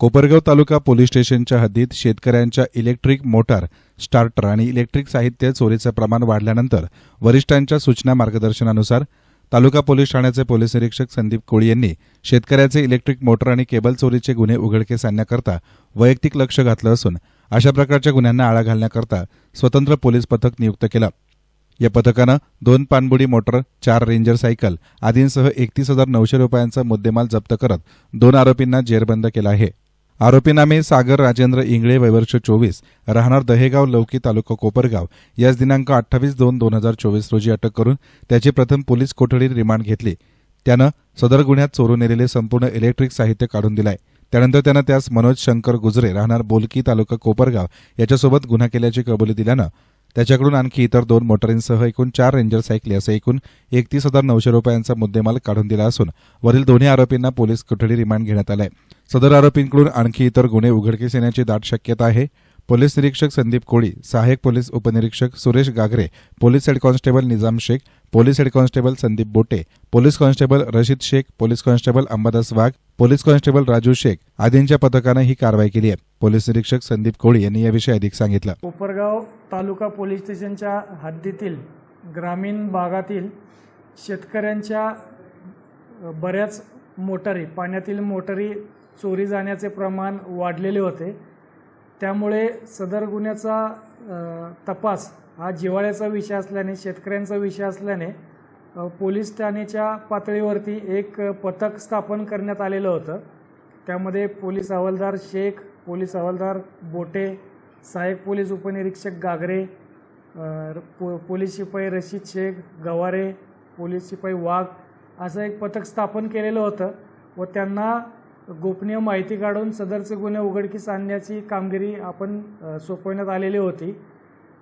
कोपरगाव तालुका police स्टेशनच्या हद्दीत शेतकऱ्यांच्या इलेक्ट्रिक मोटार स्टार्टर आणि इलेक्ट्रिक साहित्य चोरीचं प्रमाण वाढल्यानंतर वरिष्ठांच्या सूचना मार्गदर्शनानुसार तालुका पोलीस ठाण्याचे पोलीस निरीक्षक संदीप कोळी यांनी शेतकऱ्याचे इलेक्ट्रिक मोटर आणि केबल चोरीचे गुन्हे उघडकीस आणण्याकरता वैयक्तिक लक्ष घातलं असून अशा प्रकारच्या गुन्ह्यांना आळा घालण्याकरता स्वतंत्र पोलीस पथक नियुक्त केलं. या पथकानं दोन पाणबुडी मोटर चार रेंजर सायकल आदींसह एकतीस हजार नऊशे रुपयांचा मुद्देमाल जप्त करत दोन आरोपींना जेरबंद केला आहे. आरोपीनामे सागर राजेंद्र इंगळे वैवर्ष चोवीस राहणार दहेगाव लौकी तालुका कोपरगाव. याच दिनांक अठ्ठावीस दोन दोन हजार चोवीस रोजी अटक करून त्याची प्रथम पोलीस कोठडीत रिमांड घेतली. त्यानं सदर गुन्ह्यात चोरून नेलेले संपूर्ण इलेक्ट्रिक साहित्य काढून दिलाय. त्यानंतर त्यानं त्यास मनोज शंकर गुजरे राहणार बोलकी तालुका कोपरगाव याच्यासोबत गुन्हा केल्याची कबुली दिल्यानं त्याच्याकडून आणखी इतर दोन मोटारींसह एकूण चार रेंजर सायकली असे एकूण एकतीस हजार नऊशे रुपयांचा मुद्देमाल काढून दिला असून वरील दोन्ही आरोपींना पोलीस कोठडी रिमांड घेण्यात आलाय. सदर आरोपींकडून आणखी इतर गुन्हे उघडकीस येण्याची दाट शक्यता आहे. पोलीस निरीक्षक संदीप कोळी सहाय्यक पोलीस उपनिरीक्षक Suresh Gagare police head constable Nizam Shaikh police head constable Sandeep Bote police constable Rashid Shaikh police constable Ambadas Wagh police constable Raju Shaikh आदींच्या पथकानं ही कारवाई केली आहे. पोलीस निरीक्षक संदीप कोळी यांनी याविषयी अधिक सांगितलं. कोपरगाव तालुका पोलीस स्टेशनच्या हद्दीतील ग्रामीण भागातील शेतकऱ्यांच्या बऱ्याच मोटारी पाण्यातील मोटारी चोरी जाण्याचे प्रमाण वाढलेले होते. त्यामुळे सदर गुन्ह्याचा तपास हा जिव्हाळ्याचा विषय असल्याने शेतकऱ्यांचा विषय असल्याने पोलीस ठाण्याच्या पातळीवरती एक पथक स्थापन करण्यात आलेलं होतं. त्यामध्ये पोलीस हवालदार शेख पोलीस हवालदार बोटे सहाय्यक पोलीस उपनिरीक्षक गागरे पो पोलीस शिपाई रशीद शेख गवारे पोलीस शिपाई वाघ असं एक पथक स्थापन केलेलं होतं व त्यांना गोपनीय माहिती काढून सदरचे गुन्हे उघडकीस आणण्याची कामगिरी आपण सोपवण्यात आलेली होती.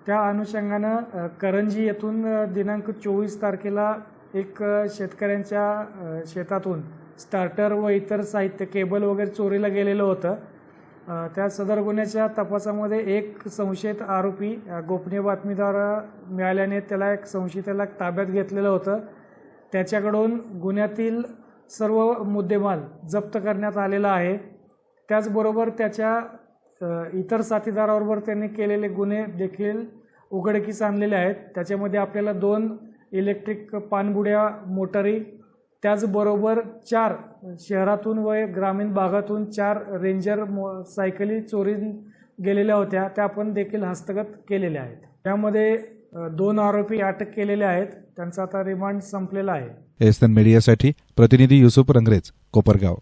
त्या अनुषंगानं करंजी येथून दिनांक चोवीस तारखेला एक शेतकऱ्यांच्या शेतातून स्टार्टर व इतर साहित्य केबल वगैरे चोरीला गेलेलं होतं. त्या सदर गुन्ह्याच्या तपासामध्ये एक संशयित आरोपी गोपनीय बातमीद्वारा मिळाल्याने त्याला एक संशयिताला ताब्यात घेतलेलं होतं. त्याच्याकडून गुन्ह्यातील सर्व मुद्देमाल जप्त करण्यात आलेला आहे. त्याचबरोबर त्याच्या इतर साथीदाराबरोबर त्यांनी केलेले गुन्हे देखील उघडकीस आणलेले आहेत. त्याच्यामध्ये आपल्याला दोन इलेक्ट्रिक पाणबुड्या मोटारी त्याचबरोबर चार शहरातून व ग्रामीण भागातून चार रेंजर मो सायकली चोरी गेलेल्या होत्या. त्या पण देखील हस्तगत केलेल्या आहेत. त्यामध्ये दोन आरोपी अटक केलेले आहेत. त्यांचा आता रिमांड संपलेला आहे. एस एन मीडियासाठी प्रतिनिधी युसुफ रंगरेज कोपरगाव.